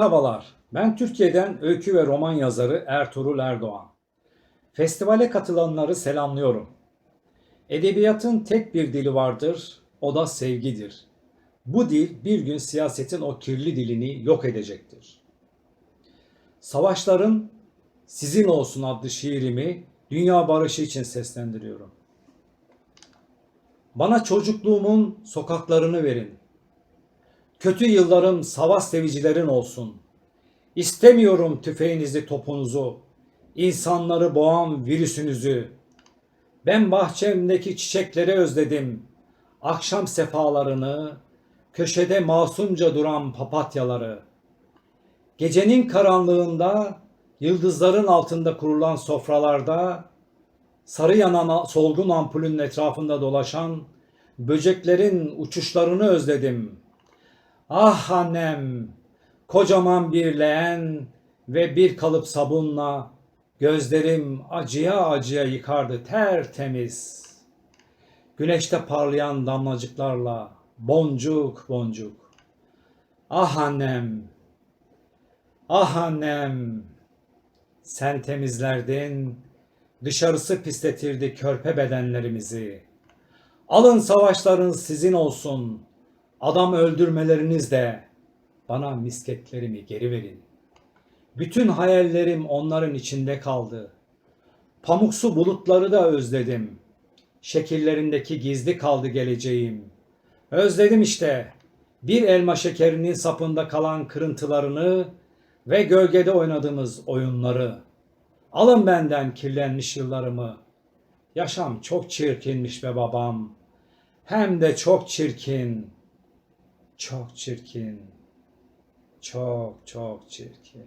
Merhabalar, ben Türkiye'den öykü ve roman yazarı Ertuğrul Erdoğan. Festivale katılanları selamlıyorum. Edebiyatın tek bir dili vardır, o da sevgidir. Bu dil bir gün siyasetin o kirli dilini yok edecektir. Savaşların Sizin Olsun adlı şiirimi dünya barışı için seslendiriyorum. Bana çocukluğumun sokaklarını verin. Kötü yıllarım savaş sevicilerin olsun. İstemiyorum tüfeğinizi, topunuzu, insanları boğan virüsünüzü. Ben bahçemdeki çiçekleri özledim. Akşam sefalarını, köşede masumca duran papatyaları. Gecenin karanlığında, yıldızların altında kurulan sofralarda, sarı yanan solgun ampulün etrafında dolaşan böceklerin uçuşlarını özledim.'' Ah annem, kocaman bir leğen ve bir kalıp sabunla gözlerim acıya acıya yıkardı tertemiz. Güneşte parlayan damlacıklarla boncuk boncuk. Ah annem, ah annem, sen temizlerdin, dışarısı pisletirdi körpe bedenlerimizi. Alın savaşlarınız sizin olsun.'' Adam öldürmeleriniz de bana misketlerimi geri verin. Bütün hayallerim onların içinde kaldı. Pamuksu bulutları da özledim. Şekillerindeki gizli kaldı geleceğim. Özledim işte bir elma şekerinin sapında kalan kırıntılarını ve gölgede oynadığımız oyunları. Alın benden kirlenmiş yıllarımı. Yaşam çok çirkinmiş be babam. Hem de çok çirkin. Çok çirkin. Çok çok çirkin.